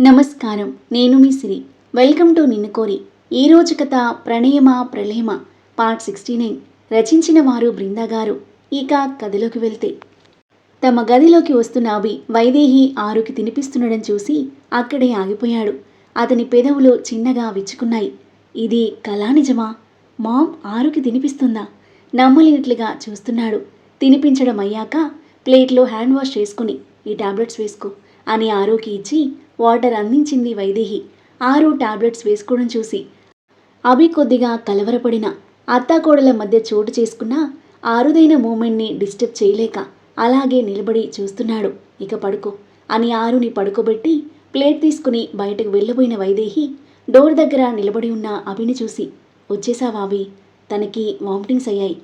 నమస్కారం. నేను మీ సిరి. Welcome to నిన్ను కోరి. ఈ రోజు కథ ప్రణయమా ప్రళయమ? Part sixty nine. రచించిన వారు బృందా గారు. ఇక కథలోకి వెళ్తే. తమ గదిలోకి వస్తున్న అభి వైదేహి ఆరుకి తినిపిస్తుండడం చూసి అక్కడే ఆగిపోయాడు. అతని పెదవులు చిన్నగా విచ్చుకున్నాయి. ఇది కళా నిజమా మామ్ ఆరుకి తినిపిస్తుందా? నమ్మలేనట్లుగా చూస్తున్నాడు. తినిపించడం అయ్యాక ప్లేట్లో హ్యాండ్ వాష్ చేసుకుని ఈ టాబ్లెట్స్ వేసుకో అని ఆరోకి ఇచ్చి వాటర్ అందించింది వైదేహి. ఆరు టాబ్లెట్స్ వేసుకోవడం చూసి అభి కొద్దిగా కలవరపడిన అత్తాకోడల మధ్య చోటు చేసుకున్న ఆరుదైన మూమెంట్ని డిస్టర్బ్ చేయలేక అలాగే నిలబడి చూస్తున్నాడు. ఇక పడుకో అని ఆరుని పడుకోబెట్టి ప్లేట్ తీసుకుని బయటకు వెళ్ళబోయిన వైదేహి డోర్ దగ్గర నిలబడి ఉన్న అభిని చూసి వచ్చేసావా అభి? తనకి వామిటింగ్స్ అయ్యాయి.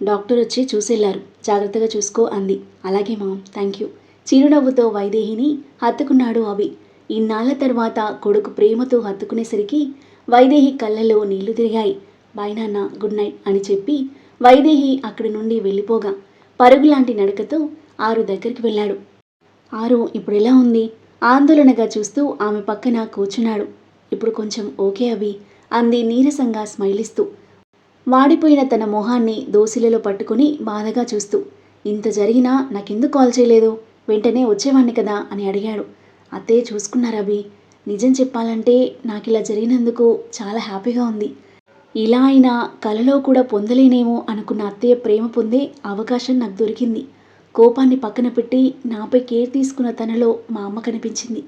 డాక్టర్ వచ్చి చూసెళ్ళారు జాగ్రత్తగా చూసుకో అంది. అలాగే మామ్. థ్యాంక్ యూ చిరునవ్వుతో వైదేహిని హత్తుకున్నాడు అభి. ఇన్నాళ్ళ తర్వాత కొడుకు ప్రేమతో హత్తుకునేసరికి వైదేహి కళ్ళలో నీళ్ళు తిరిగాయి. బాయ్ నాన్న గుడ్ నైట్ అని చెప్పి వైదేహి అక్కడి నుండి వెళ్ళిపోగా పరుగులాంటి నడకతో ఆరు దగ్గరికి వెళ్ళాడు. ఆరు ఇప్పుడు ఎలా ఉంది? ఆందోళనగా చూస్తూ ఆమె పక్కన కూర్చున్నాడు. ఇప్పుడు కొంచెం ఓకే అవి అంది నీరసంగా స్మైల్ ఇస్తూ వాడిపోయిన తన మొహాన్ని దోసిలలో పట్టుకుని బాధగా చూస్తూ. ఇంత జరిగినా నాకెందుకు కాల్ చేయలేదు? వెంటనే వచ్చేవాణ్ణి కదా అని అడిగాడు. అత్తయ్య చూసుకున్నారు అభి నిజం చెప్పాలంటే నాకు ఇలా జరిగినందుకు చాలా హ్యాపీగా ఉంది. ఇలా అయినా కలలో కూడా పొందలేనేమో అనుకున్న అత్తయ్య ప్రేమ పొందే అవకాశం నాకు దొరికింది. కోపాన్ని పక్కన పెట్టి నాపై కేర్ తీసుకున్న తనలో మా అమ్మ కనిపించింది.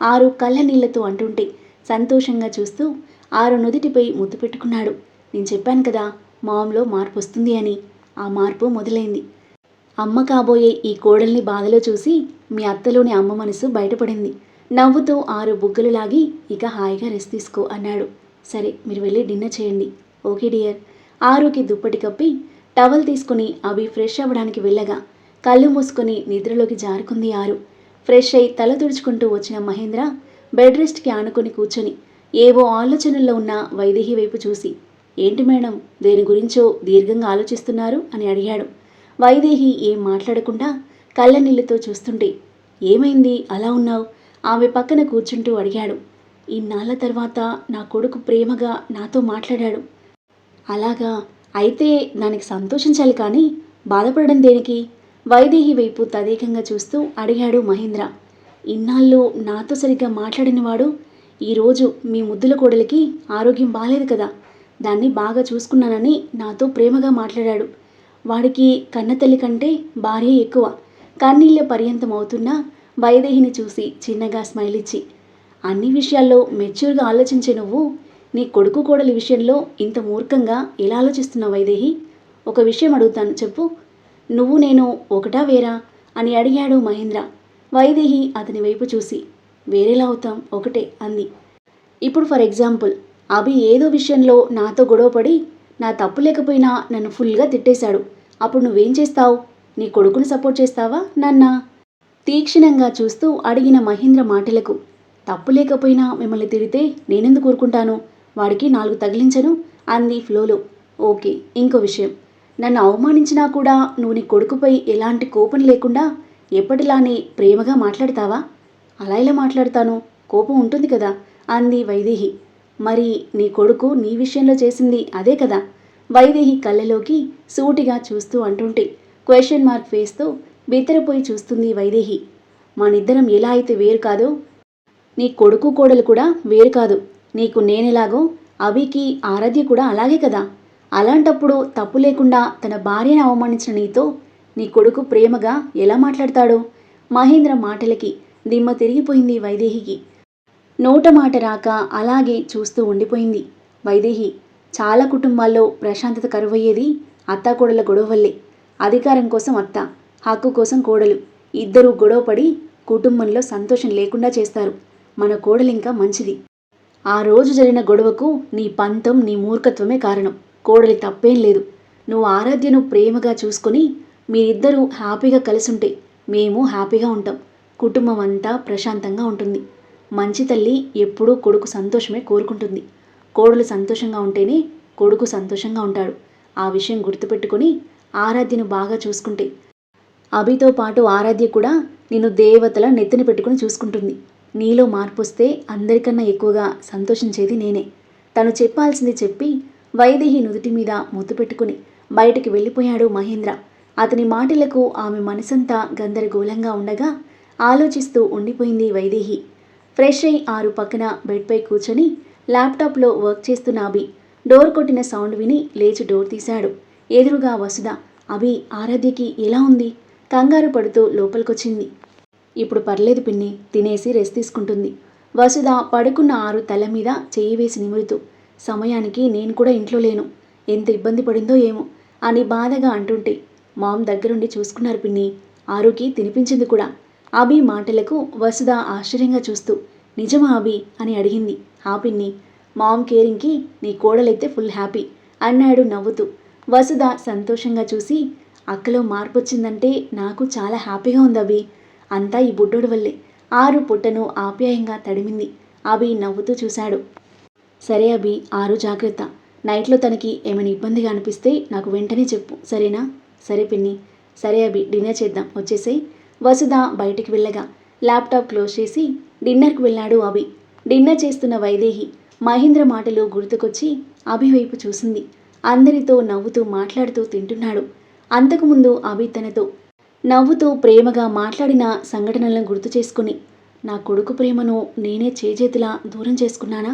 ఆరు కళ్ళ నీళ్ళతో అంటుంటే సంతోషంగా చూస్తూ ఆరు నుదుటిపై ముద్దు పెట్టుకున్నాడు. నేను చెప్పాను కదా మామ్లో మార్పు వస్తుంది అని. ఆ మార్పు మొదలైంది. అమ్మ కాబోయే ఈ కోడల్ని బాధలో చూసి మీ అత్తలోని అమ్మ మనసు బయటపడింది. నవ్వుతో ఆరు బుగ్గలు లాగి ఇక హాయిగా రెస్ట్ తీసుకో అన్నాడు. సరే మీరు వెళ్ళి డిన్నర్ చేయండి. Okay dear. ఆరుకి దుప్పటి కప్పి టవల్ తీసుకుని అవి ఫ్రెష్ అవ్వడానికి వెళ్ళగా కళ్ళు మూసుకొని నిద్రలోకి జారుకుంది ఆరు. ఫ్రెష్ అయి తల తుడుచుకుంటూ వచ్చిన మహేంద్ర బెడ్ రెస్ట్కి ఆనుకొని కూర్చొని ఏవో ఆలోచనల్లో ఉన్న వైదేహి వైపు చూసి ఏంటి మేడం దేని గురించో దీర్ఘంగా ఆలోచిస్తున్నారు? అని అడిగాడు. వైదేహి ఏం మాట్లాడకుండా కళ్ళనీళ్ళతో చూస్తుంటే ఏమైంది? అలా ఉన్నావు? ఆమె పక్కన కూర్చుంటూ అడిగాడు. ఇన్నాళ్ళ తర్వాత నా కొడుకు ప్రేమగా నాతో మాట్లాడాడు. అలాగా? అయితే దానికి సంతోషించాలి కానీ బాధపడడం దేనికి? వైదేహి వైపు తదేకంగా చూస్తూ అడిగాడు మహేంద్ర. ఇన్నాళ్ళు నాతో సరిగ్గా మాట్లాడినవాడు ఈరోజు మీ ముద్దుల కోడలికి ఆరోగ్యం బాలేదు కదా. దాన్ని బాగా చూసుకున్నానని నాతో ప్రేమగా మాట్లాడాడు. వాడికి కన్నతల్లి కంటే భార్య ఎక్కువ. కన్నీళ్ళ పర్యంతం అవుతున్నా వైదేహిని చూసి చిన్నగా స్మైల్ ఇచ్చి అన్ని విషయాల్లో మెచ్యూర్గా ఆలోచించే నువ్వు నీ కొడుకు కోడలి విషయంలో ఇంత మూర్ఖంగా ఎలా ఆలోచిస్తున్నావు వైదేహి? ఒక విషయం అడుగుతాను చెప్పు. నువ్వు నేను ఒకటా వేరా? అని అడిగాడు మహేంద్ర. వైదేహి అతని వైపు చూసి వేరేలా అవుతాం ఒకటే అంది. ఇప్పుడు ఫర్ ఎగ్జాంపుల్ అభి ఏదో విషయంలో నాతో గొడవపడి నా తప్పు లేకపోయినా నన్ను ఫుల్గా తిట్టేశాడు. అప్పుడు నువ్వేం చేస్తావు? నీ కొడుకుని సపోర్ట్ చేస్తావా నన్నా? తీక్షణంగా చూస్తూ అడిగిన మహేంద్ర మాటలకు తప్పు లేకపోయినా మిమ్మల్ని తిడితే నేనెందుకు ఊరుకుంటాను? వాడికి నాలుగు తగిలించను అంది ఫ్లోలో. ఓకే ఇంకో విషయం. నన్ను అవమానించినా కూడా నువ్వు నీ కొడుకుపై ఎలాంటి కోపం లేకుండా ఎప్పటిలానే ప్రేమగా మాట్లాడతావా? అలా ఇలా మాట్లాడతాను? కోపం ఉంటుంది కదా అంది వైదేహి. మరి నీ కొడుకు నీ విషయంలో చేసింది అదే కదా? వైదేహి కళ్ళలోకి సూటిగా చూస్తూ అంటుంటే క్వశ్చన్ మార్క్ ఫేస్తో బిత్తరపోయి చూస్తుంది వైదేహి. మనిద్దరం ఎలా అయితే వేరు కాదో నీ కొడుకు కోడలు కూడా వేరు కాదు. నీకు నేనెలాగో అవికి ఆరాధ్య కూడా అలాగే కదా. అలాంటప్పుడు తప్పు లేకుండా తన భార్యను అవమానించిన నీతో నీ కొడుకు ప్రేమగా ఎలా మాట్లాడతాడు? మహేంద్ర మాటలకి దిమ్మ తిరిగిపోయింది వైదేహికి. నోట మాట రాక అలాగే చూస్తూ ఉండిపోయింది. వైదేహి చాలా కుటుంబాల్లో ప్రశాంతత కరువయ్యేది అత్తాకోడల గొడవ వల్లే అధికారం కోసం అత్త హక్కు కోసం కోడలు. ఇద్దరూ గొడవపడి కుటుంబంలో సంతోషం లేకుండా చేస్తారు. మన కోడలు ఇంకా మంచిది. ఆ రోజు జరిగిన గొడవకు నీ పంతం నీ మూర్ఖత్వమే కారణం. కోడలి తప్పేం లేదు. నువ్వు ఆరాధ్యను ప్రేమగా చూసుకొని మీరిద్దరూ హ్యాపీగా కలిసుంటే మేము హ్యాపీగా ఉంటాం. కుటుంబం అంతా ప్రశాంతంగా ఉంటుంది. మంచి తల్లి ఎప్పుడూ కొడుకు సంతోషమే కోరుకుంటుంది. కోడలు సంతోషంగా ఉంటేనే కొడుకు సంతోషంగా ఉంటాడు. ఆ విషయం గుర్తుపెట్టుకొని ఆరాధ్యను బాగా చూసుకుంటే. అభితో పాటు ఆరాధ్య కూడా నిన్ను దేవతల నెత్తిన పెట్టుకుని చూసుకుంటుంది. నీలో మార్పు వస్తే అందరికన్నా ఎక్కువగా సంతోషించేది నేనే. తను చెప్పాల్సింది చెప్పి వైదేహి నుదుటి మీద ముద్దు పెట్టుకుని బయటికి వెళ్ళిపోయాడు మహేంద్ర. అతని మాటలకు ఆమె మనసంతా గందరగోళంగా ఉండగా ఆలోచిస్తూ ఉండిపోయింది వైదేహి. ఫ్రెష్ అయి ఆరు పక్కన బెడ్పై కూర్చొని ల్యాప్టాప్లో వర్క్ చేస్తున్న అభి. డోర్ కొట్టిన సౌండ్ విని లేచి డోర్ తీశాడు. ఎదురుగా వసుధ అభి ఆరాధ్యకి ఎలా ఉంది? కంగారు పడుతూ లోపలికొచ్చింది. ఇప్పుడు పర్లేదు పిన్ని తినేసి రెస్ట్ తీసుకుంటుంది. వసుధ పడుకున్న ఆరు తల మీద చెయ్యి వేసి నిమురుతూ సమయానికి నేను కూడా ఇంట్లో లేను. ఎంత ఇబ్బంది పడిందో ఏమో అని బాధగా అంటుంటే మామ్ దగ్గరుండి చూసుకున్నారు పిన్ని. ఆరుకి తినిపించింది కూడా. అభి మాటలకు వసుధ ఆశ్చర్యంగా చూస్తూ నిజమా అభి? అని అడిగింది. ఆ పిన్ని మామ్ కేరింగ్కి నీ కోడలైతే ఫుల్ హ్యాపీ అన్నాడు నవ్వుతూ. వసుధ సంతోషంగా చూసి అక్కలో మార్పు వచ్చిందంటే నాకు చాలా హ్యాపీగా ఉంది అభి. అంతా ఈ బుడ్డోడు వల్లే. ఆరు పుట్టను ఆప్యాయంగా తడిమింది. అభి నవ్వుతూ చూశాడు. సరే అభి ఆరు జాగ్రత్త. నైట్లో తనకి ఏమైనా ఇబ్బందిగా అనిపిస్తే నాకు వెంటనే చెప్పు. సరేనా? సరే పిన్ని. సరే అభి డిన్నర్ చేద్దాం. వచ్చేసేయ్. వసుధ బయటికి వెళ్ళగా ల్యాప్టాప్ క్లోజ్ చేసి డిన్నర్కి వెళ్ళాడు అభి. డిన్నర్ చేస్తున్న వైదేహి మహేంద్ర మాటలు గుర్తుకొచ్చి అభి వైపు చూసింది. అందరితో నవ్వుతూ మాట్లాడుతూ తింటున్నాడు. అంతకుముందు అభి తనతో నవ్వుతూ ప్రేమగా మాట్లాడిన సంఘటనలను గుర్తు చేసుకుని నా కొడుకు ప్రేమను నేనే చేజేతిలా దూరం చేసుకున్నానా?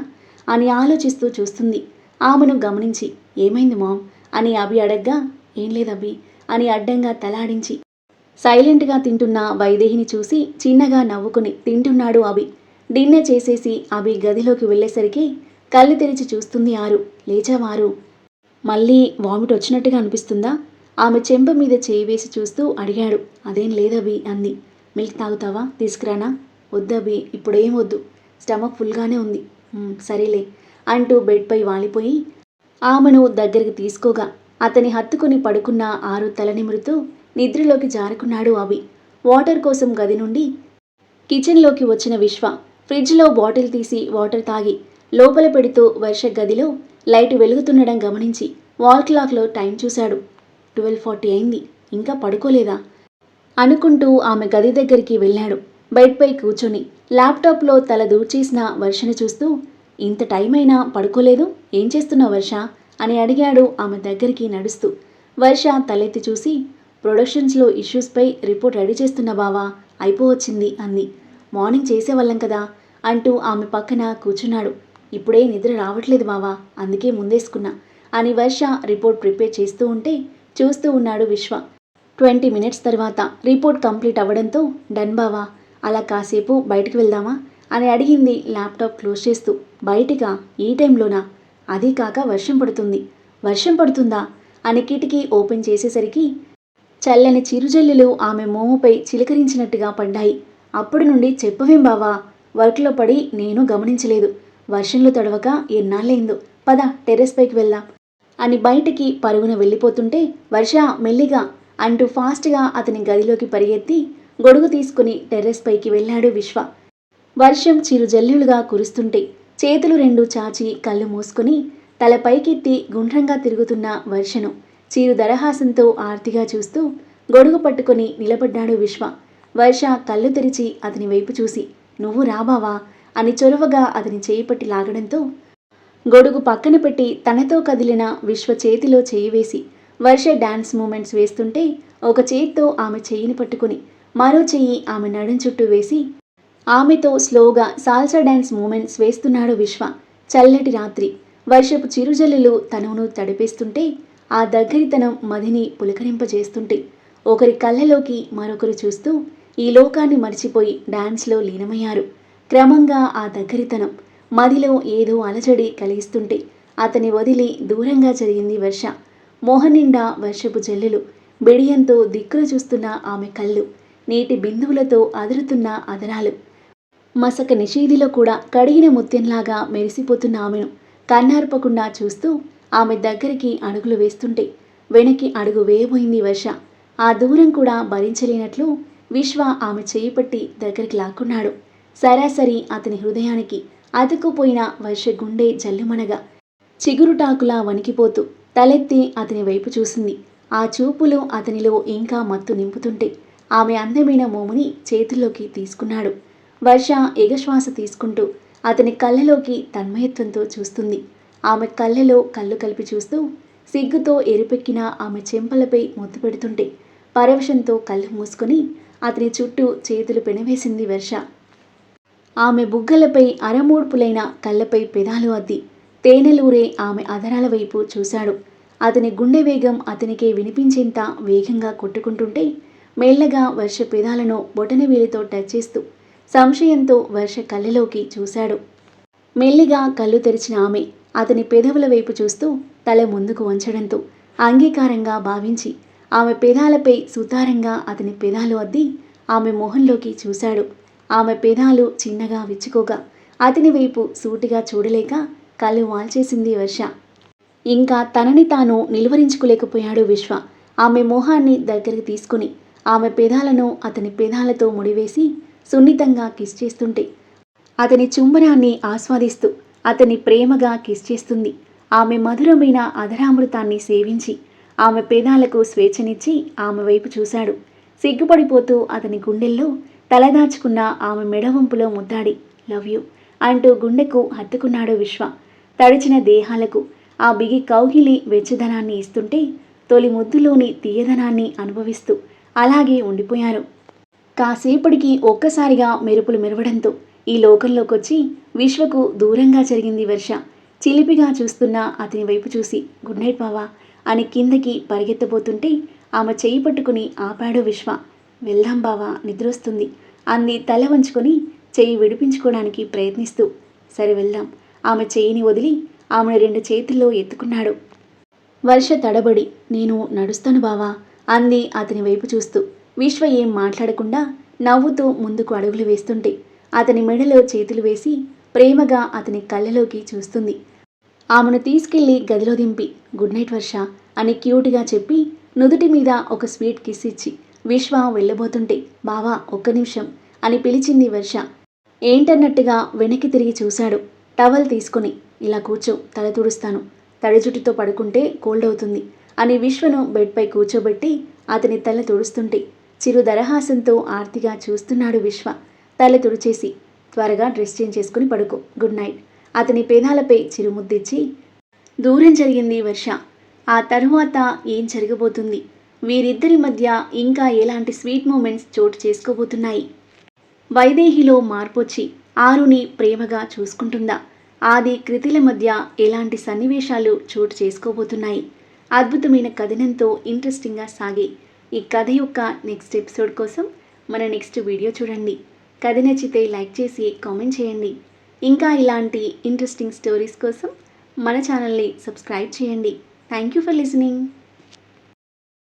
అని ఆలోచిస్తూ చూస్తుంది. ఆమెను గమనించి ఏమైంది మామ్? అని అభి అడగ్గా ఏం లేదభి అని అడ్డంగా తలాడించి సైలెంట్గా తింటున్న వైదేహిని చూసి చిన్నగా నవ్వుకుని తింటున్నాడు అభి. డిన్నర్ చేసేసి అభి గదిలోకి వెళ్ళేసరికి కళ్ళు తెరిచి చూస్తుంది ఆరు. లేచావారు. మళ్ళీ వామిట్ వచ్చినట్టుగా అనిపిస్తుందా? ఆమె చెంప మీద చేయి వేసి చూస్తూ అడిగాడు. అదేం లేదవి అంది. మిల్క్ తాగుతావా? తీసుకురానా? వద్దవి ఇప్పుడేం వద్దు. స్టమక్ ఫుల్గానే ఉంది. సరేలే అంటూ బెడ్పై వాలిపోయి ఆమెను దగ్గరికి తీసుకోగా. అతని హత్తుకుని పడుకున్న ఆరు తలనిమురుతూ నిద్రలోకి జారుకున్నాడు అవి వాటర్ కోసం గది నుండి కిచెన్లోకి వచ్చిన విశ్వ. ఫ్రిడ్జ్లో బాటిల్ తీసి వాటర్ తాగి లోపల పెడుతూ వర్ష గదిలో లైట్ వెలుగుతుండడం గమనించి వాల్ క్లాక్లో టైం చూశాడు. ట్వెల్వ్ ఫార్టీ అయింది. ఇంకా పడుకోలేదా? అనుకుంటూ ఆమె గది దగ్గరికి వెళ్ళాడు. బెడ్పై కూర్చొని ల్యాప్టాప్లో తల దూర్చేసిన వర్షను చూస్తూ ఇంత టైం అయినా పడుకోలేదు? ఏం చేస్తున్నావు వర్ష? అని అడిగాడు ఆమె దగ్గరికి నడుస్తూ. వర్ష తలెత్తి చూసి ప్రొడక్షన్స్లో ఇష్యూస్పై రిపోర్ట్ రెడీ చేస్తున్న బావా అయిపోవచ్చింది అంది. మార్నింగ్ చేసేవాళ్ళం కదా అంటూ ఆమె పక్కన కూర్చున్నాడు. ఇప్పుడే నిద్ర రావట్లేదు బావా అందుకే ముందేసుకున్నా అని వర్ష రిపోర్ట్ ప్రిపేర్ చేస్తూ ఉంటే చూస్తూ ఉన్నాడు విశ్వ. ట్వంటీ మినిట్స్ తర్వాత రిపోర్ట్ కంప్లీట్ అవ్వడంతో డన్ బావా అలా కాసేపు బయటికి వెళ్దామా? అని అడిగింది ల్యాప్టాప్ క్లోజ్ చేస్తూ. బయటిగా ఈ టైంలోనా? అదీ కాక వర్షం పడుతుంది. వర్షం పడుతుందా? అని కిటికీ ఓపెన్ చేసేసరికి చల్లని చిరుజల్లులు ఆమె మోముపై చిలకరించినట్టుగా పడ్డాయి. అప్పటి నుండి చెప్పవేం బావా? వర్క్లో పడి నేను గమనించలేదు. వర్షంలో తడవక ఎన్నాళ్ళైందో పద టెర్రస్ పైకి వెళ్దాం. అని బయటికి పరుగున వెళ్ళిపోతుంటే వర్ష మెల్లిగా అంటూ ఫాస్ట్గా అతని గదిలోకి పరిగెత్తి గొడుగు తీసుకుని టెర్రస్ పైకి వెళ్ళాడు విశ్వ. వర్షం చిరు జల్లులుగా కురుస్తుంటే చేతులు రెండు చాచి కళ్ళు మూసుకుని తల పైకెత్తి గుండ్రంగా తిరుగుతున్న వర్షను చీరు దరహాసంతో ఆర్తిగా చూస్తూ గొడుగు పట్టుకొని నిలబడ్డాడు విశ్వ. వర్ష కళ్ళు తెరిచి అతని వైపు చూసి నువ్వు రాబావా? అని చొరవగా అతని చేయి పట్టి లాగడంతో గొడుగు పక్కన పెట్టి తనతో కదిలిన విశ్వ చేతిలో చేయి వేసి వర్ష డాన్స్ మూమెంట్స్ వేస్తుంటే ఒక చేత్తో ఆమె చెయ్యిని పట్టుకుని మరో చెయ్యి ఆమె నడుం చుట్టూ వేసి ఆమెతో స్లోగా సాల్సా డాన్స్ మూమెంట్స్ వేస్తున్నాడు విశ్వ. చల్లటి రాత్రి వర్షపు చిరుజల్లులు తనువును తడిపేస్తుంటే ఆ దగ్గరితనం మదిని పులకరింపజేస్తుంటే ఒకరి కళ్ళలోకి మరొకరు చూస్తూ ఈ లోకాన్ని మర్చిపోయి డాన్స్లో లీనమయ్యారు. క్రమంగా ఆ దగ్గరితనం. మదిలో ఏదో అలజడి కలిగిస్తుంటే అతని వదిలి దూరంగా జరిగింది వర్ష. మోహన్ నిండా వర్షపు జల్లులు బిడియంతో దిక్కులు చూస్తున్న ఆమె కళ్ళు నీటి బిందువులతో అదురుతున్న అదరాలు. మసక నిషేధిలో కూడా కడిగిన ముత్యంలాగా మెరిసిపోతున్న ఆమెను కన్నార్పకుండా చూస్తూ ఆమె దగ్గరికి అడుగులు వేస్తుంటే వెనక్కి అడుగు వేయబోయింది వర్ష. ఆ దూరం కూడా భరించలేనట్లు విశ్వ ఆమె చేయి పట్టి దగ్గరికి లాక్కున్నాడు. సరాసరి అతని హృదయానికి అతుక్కుపోయిన వర్ష గుండె జల్లుమనగా చిగురుటాకులా వణికిపోతూ తలెత్తి అతని వైపు చూసింది. ఆ చూపులు అతనిలో ఇంకా మత్తు నింపుతుంటే ఆమె అందమైన మోముని చేతుల్లోకి తీసుకున్నాడు. వర్ష ఎగశ్వాస తీసుకుంటూ అతని కళ్ళలోకి తన్మయత్వంతో చూస్తుంది. ఆమె కళ్ళలో కళ్ళు కలిపి చూస్తూ సిగ్గుతో ఎరుపెక్కిన ఆమె చెంపలపై ముద్దు పెడుతుంటే పరవశంతో కళ్ళు మూసుకొని అతని చుట్టూ చేతులు పెనవేసింది వర్ష. ఆమె బుగ్గలపై అరమూడ్పులైన కళ్ళపై పెదాలు అద్ది. తేనెలూరే ఆమె అదరాల వైపు చూశాడు. అతని గుండె వేగం అతనికే వినిపించేంత వేగంగా కొట్టుకుంటుంటే మెల్లగా వర్ష పెదాలను బొటన వేలితో టచ్ చేస్తూ సంశయంతో వర్ష కళ్ళలోకి చూశాడు. మెల్లిగా కళ్ళు తెరిచిన ఆమె అతని పెదవుల వైపు చూస్తూ తల ముందుకు వంచడంతో అంగీకారంగా భావించి ఆమె పెదాలపై సుతారంగా అతని పెదాలు అద్ది ఆమె మొహంలోకి చూశాడు. ఆమె పెదాలు చిన్నగా విచ్చుకోగా. అతని వైపు సూటిగా చూడలేక కళ్ళు వాల్చేసింది వర్ష. ఇంకా తనని తాను నిలువరించుకోలేకపోయాడు విశ్వ. ఆమె మొహాన్ని దగ్గరికి తీసుకుని ఆమె పెదాలను అతని పెదాలతో ముడివేసి సున్నితంగా కిస్ చేస్తుంటే అతని చుంబనాన్ని ఆస్వాదిస్తూ అతని ప్రేమగా కిస్ చేస్తుంది. ఆమె మధురమైన అధరామృతాన్ని సేవించి ఆమె పేదాలకు స్వేచ్ఛనిచ్చి ఆమె వైపు చూశాడు. సిగ్గుపడిపోతూ అతని గుండెల్లో తలదాచుకున్న ఆమె మెడవంపులో ముద్దాడి లవ్ యూ అంటూ గుండెకు హత్తుకున్నాడు విశ్వ. తడిచిన దేహాలకు ఆ బిగి కౌగిలి వెచ్చదనాన్ని ఇస్తుంటే తొలి ముద్దులోని తీయదనాన్ని అనుభవిస్తూ అలాగే ఉండిపోయారు. కాసేపటికి ఒక్కసారిగా మెరుపులు మెరవడంతో ఈ లోకంలోకొచ్చి విశ్వకు దూరంగా జరిగింది వర్ష. చిలిపిగా చూస్తున్న అతని వైపు చూసి గుడ్ నైట్ బావా అని కిందకి పరిగెత్తబోతుంటే ఆమె చేయి పట్టుకుని ఆపాడు విశ్వ. వెళ్దాం బావా నిద్రొస్తుంది. అంది తల వంచుకొని చెయ్యి విడిపించుకోవడానికి ప్రయత్నిస్తూ. సరే వెళ్దాం. ఆమె చెయ్యిని వదిలి ఆమెను రెండు చేతుల్లో ఎత్తుకున్నాడు. వర్ష తడబడి నేను నడుస్తాను బావా అంది అతని వైపు చూస్తూ. విశ్వ ఏం మాట్లాడకుండా నవ్వుతూ ముందుకు అడుగులు వేస్తుంటే అతని మెడలో చేతులు వేసి ప్రేమగా అతని కళ్ళలోకి చూస్తుంది. ఆమెను తీసుకెళ్ళి గదిలో దింపి గుడ్ నైట్ వర్ష అని క్యూట్గా చెప్పి నుదుటి మీద ఒక స్వీట్ కిస్ ఇచ్చి విశ్వ వెళ్ళబోతుంటే బావా ఒక్క నిమిషం అని పిలిచింది వర్ష. ఏంటన్నట్టుగా వెనక్కి తిరిగి చూశాడు. టవల్ తీసుకుని ఇలా కూర్చో తల తుడుస్తాను. తడిజుట్టుతో పడుకుంటే కోల్డ్ అవుతుంది అని విశ్వను బెడ్పై కూర్చోబెట్టి అతని తల తుడుస్తుంటే చిరు దరహాసంతో ఆర్తిగా చూస్తున్నాడు విశ్వ. తల తుడిచేసి త్వరగా డ్రెస్ చేంజ్ చేసుకుని పడుకో గుడ్ నైట్ అతని పేదాలపై చిరుముద్దిచ్చి దూరం జరిగింది వర్ష. ఆ తరువాత ఏం జరగబోతుంది? వీరిద్దరి మధ్య ఇంకా ఎలాంటి స్వీట్ మూమెంట్స్ చోటు చేసుకోబోతున్నాయి? వైదేహిలో మార్పొచ్చి ఆరుని ప్రేమగా చూసుకుంటుందా? ఆది కృతిల మధ్య ఎలాంటి సన్నివేశాలు చోటు చేసుకోబోతున్నాయి? అద్భుతమైన కథనంతో ఇంట్రెస్టింగ్గా సాగే ఈ కథ యొక్క నెక్స్ట్ ఎపిసోడ్ కోసం మన నెక్స్ట్ వీడియో చూడండి. కథ నచ్చితే లైక్ చేసి కామెంట్ చేయండి. ఇంకా ఇలాంటి ఇంట్రెస్టింగ్ స్టోరీస్ కోసం మన ఛానల్ని సబ్స్క్రైబ్ చేయండి. Thank you for listening.